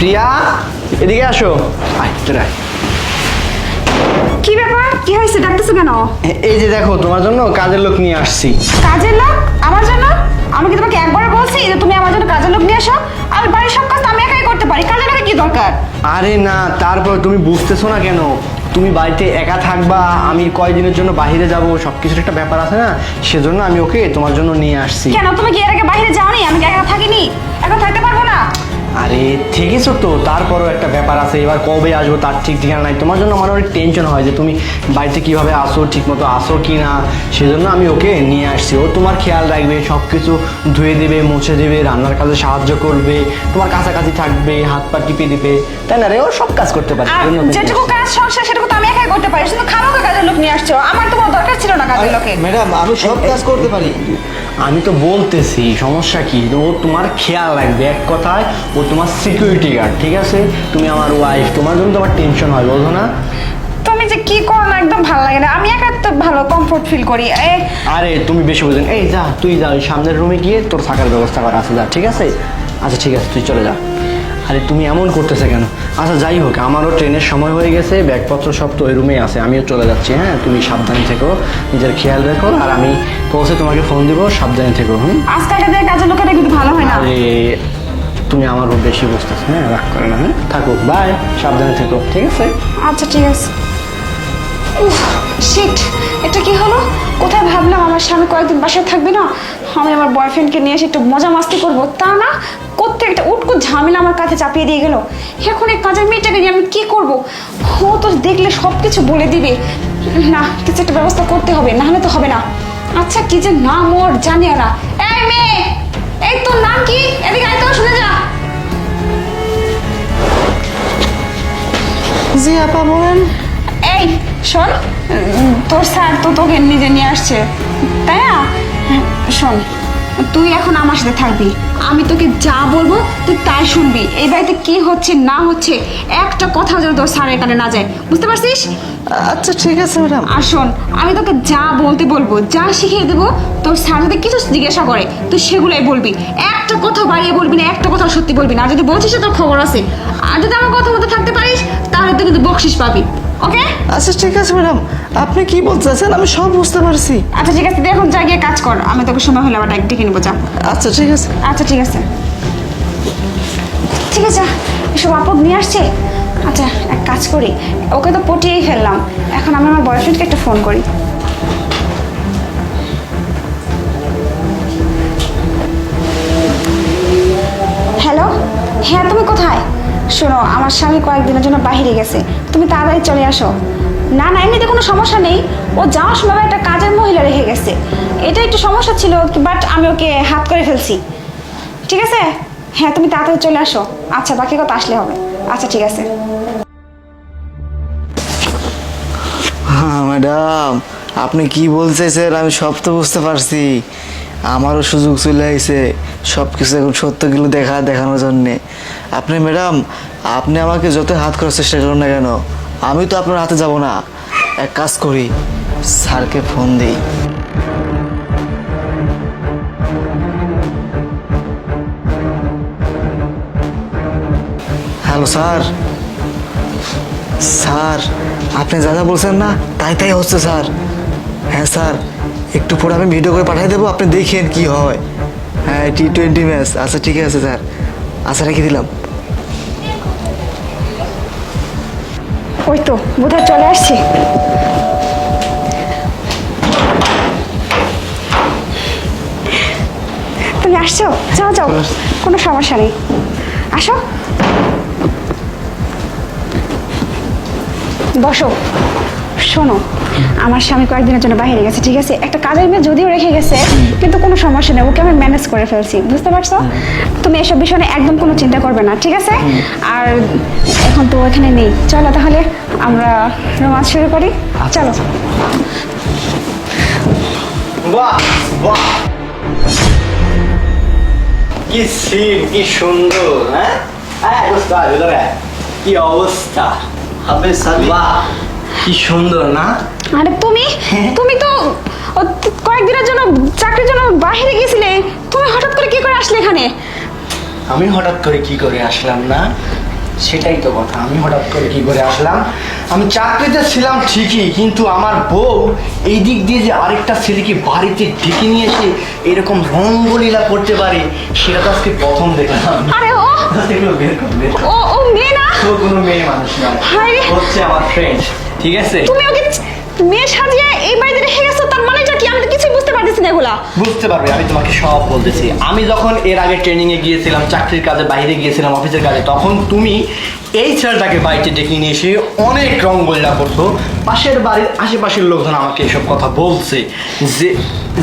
প্রিয়া এদিকে আসো। আয় তোরা কি ব্যাপার? কি হয়েছে? ডাকতেছো কেন? এই যে দেখো তোমার জন্য কাজের লোক নিয়ে আসছি। কাজের লোক? আমার জন্য? আমি কি তোমাকে একবার বলছি যে তুমি আমার জন্য কাজের লোক নিয়ে আসো? আমি বাড়ির সব কাজ আমি একাই করতে পারি। কাজের লোকের কি দরকার? আরে না তারপর তুমি বুঝতেছো না কেন? তুমি বাড়িতে একা থাকবা আমি কয়দিনের জন্য বাইরে যাব সব কিছুর একটা ব্যাপার আছে না? সেজন্য আমি ওকে তোমার জন্য নিয়ে আসছি। কেন? তুমি কি এর আগে বাইরে যাওনি? আমি একা থাকিনি? এখন থাকতে পারব না? আরে থেকেছো তো তারপরও একটা ব্যাপার আছে এবার কবে আসব তার ঠিক ঠিকানা নাই। তোমার জন্য আমার অনেক টেনশন হয় যে তুমি বাড়িতে কীভাবে আসো ঠিক মতো আসো কি না সেজন্য আমি ওকে নিয়ে আসছি। ও তোমার খেয়াল রাখবে সব কিছু ধুয়ে দেবে মুছে দেবে রান্নার কাজে সাহায্য করবে তোমার কাছাকাছি থাকবে হাত পা টিপে দেবে। তাই না রে? ও সব কাজ করতে পারে যেটুকু কাজ সংসার সেটুকু তো আমি একাই করতে পারি শুধু ম্যাডাম আমি সব কাজ করতে পারি। আমি তো বলতেছি সমস্যা কি? ও তোমার খেয়াল রাখবে এক কথায় ও তোমার সিকিউরিটি গার্ড ঠিক আছে? তুমি আমার ওয়াইফ তোমার জন্য তোমার টেনশন হয় বোঝো না? তুমি যে কি করো না একদম ভালো লাগে না। আমি একা তো ভালো কমফোর্ট ফিল করি। এ, আরে তুমি বেশি বুঝেন এই যা তুই যা ওই সামনের রুমে গিয়ে তোর থাকার ব্যবস্থা করা আছে যা ঠিক আছে? আচ্ছা ঠিক আছে তুই চলে যা। আরে তুমি এমন করতেছে কেন? আচ্ছা যাই হোক আমারও ট্রেনের সময় হয়ে গেছে ব্যাগপত্র সব তো ওই রুমেই আছে আমিও চলে যাচ্ছি হ্যাঁ? তুমি সাবধানে থেকো নিজের খেয়াল রেখো আর আমি পৌঁছে তোমাকে ফোন দিব সাবধানে থেকো হুম? আজকালকার কাজের লোকেরা কিন্তু ভালো হয় না। আরে তুমি আমার বেশি বুঝতেছো হ্যাঁ? রাগ করে না হ্যাঁ? থাকো বাই সাবধানে থেকো ঠিক আছে? আচ্ছা ঠিক আছে। শিট এটা কি হলো? কোথায় ভাবলাম আমার স্বামী কয়েকদিন বাসায় থাকবে না? আমি আমার বয়ফ্রেন্ডকে নিয়ে এসে একটু মজা মাস্তি করব। তা না কোথায় একটা উটকো ঝামেলা আমার কাছে চাপিয়ে দিয়ে গেল। এখন এই কাজের মেয়েটাকে নিয়ে আমি কি করব? ও তো দেখলে সব কিছু বলে দিবে। না কিছু একটা ব্যবস্থা করতে হবে না হলে তো হবে না। আচ্ছা কি যে নাম ওর জানি না। এই মেয়ে এই তোর নাম কি? এদিকে আয় তো শুনে যা। জি আপা বলেন এই শোন তোর স্যার তো তোকে নিজে নিয়ে আসছে। তাই না? শোন তুই এখন আমার সাথে থাকবি। আমি তোকে যা বলব তুই তাই শুনবি। এই বাড়িতে কি হচ্ছে না হচ্ছে একটা কথা যেন তোর স্যারের কানে না যায়। বুঝতে পারছিস? আচ্ছা ঠিক আছে ম্যাডাম। আর শোন আমি তোকে যা বলতে বলব যা শিখিয়ে দেবো তোর স্যার যদি কিছু জিজ্ঞাসা করে তুই সেগুলোই বলবি। একটা কথা বাড়িয়ে বলবি না একটা কথা সত্যি বলবি না। আর যদি বলছিস তোর খবর আছে আর যদি আমার কথা মতো থাকতে পারিস তাহলে তুই কিন্তু বকশিস পাবি। ওকে? আচ্ছা ঠিক আছে ম্যাডাম। আপনি কি বলতেছেন আমি সব বুঝতে পারছি। আচ্ছা ঠিক আছে তুই এখন যা গিয়ে কাজ কর। আমি তোকে সময় হলে আবার ডাক ডেকে নেব যা। আচ্ছা ঠিক আছে। আচ্ছা ঠিক আছে। ঠিক আছে এসব আপদ নিয়ে আসছে? আচ্ছা এক কাজ করি। ওকে তো পটিয়েই ফেললাম। এখন আমি আমার বয়ফ্রেন্ডকে একটা ফোন করি। হ্যালো হ্যাঁ তুমি কোথায়? শোনো, আমার স্বামী কয়েকদিনের জন্য বাইরে গেছে। তুমি তাড়াতাড়ি চলে আসো। না না, এমনিতে কোনো সমস্যা নেই। ও যাওয়ার সময় একটা কাজের মহিলা রেখে গেছে। এটা একটু সমস্যা ছিল বাট আমি ওকে হাত করে ফেলছি। ঠিক আছে? হ্যাঁ তুমি তাড়াতাড়ি চলে আসো। আচ্ছা বাকি কথা আসলে হবে। আচ্ছা ঠিক আছে। হ্যাঁ ম্যাডাম। আপনি কি বলতেছেন আমি সব তো বুঝতে পারছি। আমারও সুযোগ চলে আইছে। সব কিছু এখন সত্যগুলো দেখা দেখানোর জন্যে। আপনি ম্যাডাম, আপনি আমাকে যত হাত করার চেষ্টা করুন না কেন, আমি তো আপনার হাতে যাব না। এক কাজ করি, স্যারকে ফোন দিই। Hello, sir. স্যার, আপনি যা যা বলছেন না, তাই তাই হচ্ছে, স্যার। হ্যাঁ স্যার। একটু পরে আমি ভিডিও করে পাঠিয়ে দেবো আপনি দেখেন কি হয়। হ্যাঁ টি টোয়েন্টি ম্যাচ আচ্ছা ঠিক আছে স্যার। আচ্ছা রেখে দিলাম। ওই তো বোধহয় চলে আসছি। তুমি আসছো? যাও যাও। কোনো সমস্যা নেই। আসো। বসো। শোনো আমার স্বামী কয়েকদিনের জন্য বাইরে গেছে ঠিক আছে? একটা কাজের মেয়ে যদিও রেখে গেছে কিন্তু কোনো সমস্যা নেই ওকে আমি ম্যানেজ করে ফেলছি বুঝতে পারছ? তুমি এসব বিষয় নিয়ে একদম কোনো চিন্তা করবে না ঠিক আছে? আর এখন তো এখানে নেই। চলো তাহলে আমরা রোমান্স শুরু করি। চলো। বাহ বাহ। কি সিন কি সুন্দর হ্যাঁ? হ্যাঁ। কি অবস্থা? বাহ। কি সুন্দর না? আরে তুমি তুমি তো কয়েকদিনের জন্য চাকরির জন্য বাইরে গেছিলে। তুমি হঠাৎ করে কি করে আসলে এখানে? আমি হঠাৎ করে কি করে আসলাম না? সেটাই তো কথা। আমি হঠাৎ করে কি করে আসলাম? আমি চাকরিতে ছিলাম ঠিকই কিন্তু আমার বউ এই দিক দিয়ে যে আরেকটা ছেলেকে বাড়িতে ডেকে নিয়ে এসে এরকম রঙ্গলীলা করতে পারে সেটা তো আজকে প্রথম দেখলাম। আরে ও! এগুলো বের কর, বের কর। ও ও মেয়ে না? ও কোনো মেয়ে মানুষ হায় রে। হচ্ছে আমার ফ্রেন্ড ঠিক আছে? তুমি ওকে মেয়ে সাজিয়ে এই বাড়িতে রেখে গেছো তার মানে কি? আমি তো কিছুই বুঝতে পারতেছি না এগুলা। বুঝতে পারবে আমি তোমাকে সব বলতেছি। আমি যখন এর আগে ট্রেনিং এ গিয়েছিলাম চাকরির কাজে বাইরে গিয়েছিলাম অফিসের কাজে তখন তুমি এই ছেলেটাকে বাড়িতে ডেকে নিয়ে এসে অনেক রঙ্গলীলা করছ পাশের বাড়ির আশেপাশের লোকজন আমাকে এসব কথা বলছে যে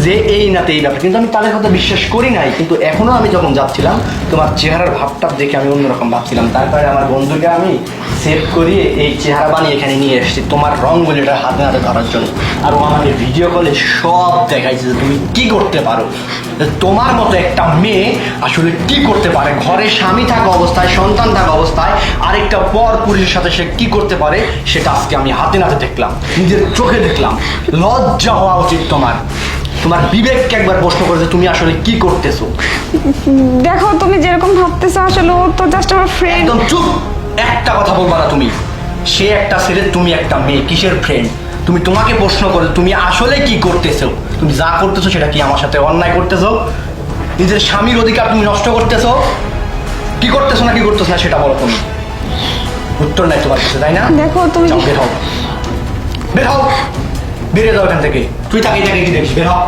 যে এই নাতে এই ব্যাপার। কিন্তু আমি তাদের কথা বিশ্বাস করি নাই। কিন্তু এখনও আমি যখন যাচ্ছিলাম, তোমার চেহারার ভাবটা দেখে আমি অন্যরকম ভাবছিলাম। তারপরে আমার বন্ধুকে আমি সেভ করিয়ে এই চেহারা বানিয়ে এখানে নিয়ে এসেছি, তোমার রঙ্গলিটা হাতে হাতে ধরার জন্য। আর ও আমাকে ভিডিও কলে সব দেখাইছে যে তুমি কি করতে পারো। তোমার মতো একটা মেয়ে আসলে কি করতে পারে? ঘরে স্বামী থাকা অবস্থায়, সন্তান থাকা অবস্থায় আরেকটা পর পুরুষের সাথে সে কি করতে পারে সেটা আজকে আমি হাতে নাতে দেখলাম নিজের চোখে দেখলাম। লজ্জা হওয়া উচিত তোমার। তোমার বিবেককে একবার প্রশ্ন করে যে তুমি আসলে কি করতেছো। দেখো তুমি যেরকম ভাবতেছো আসলে ও তো জাস্ট আমার ফ্রেন্ড একদম চুপ। একটা কথা বলবা না তুমি। সে একটা ছেলে তুমি একটা মেয়ে কিসের ফ্রেন্ড তুমি তোমাকে প্রশ্ন করে তুমি আসলে কি করতেছো? তুমি যা করতেছো সেটা কি আমার সাথে অন্যায় করতেছো? নিজের স্বামীর অধিকার তুমি নষ্ট করতেছো? কি করতেছো না কি করতেছো না সেটা বলো তুমি। উত্তর নাই তোমার কাছে তাই না? দেখো তুমি বের হও। বের হও। বেরিয়ে যাও এখান থেকে। তুই তাকে তাকে কি দেখিস বের হও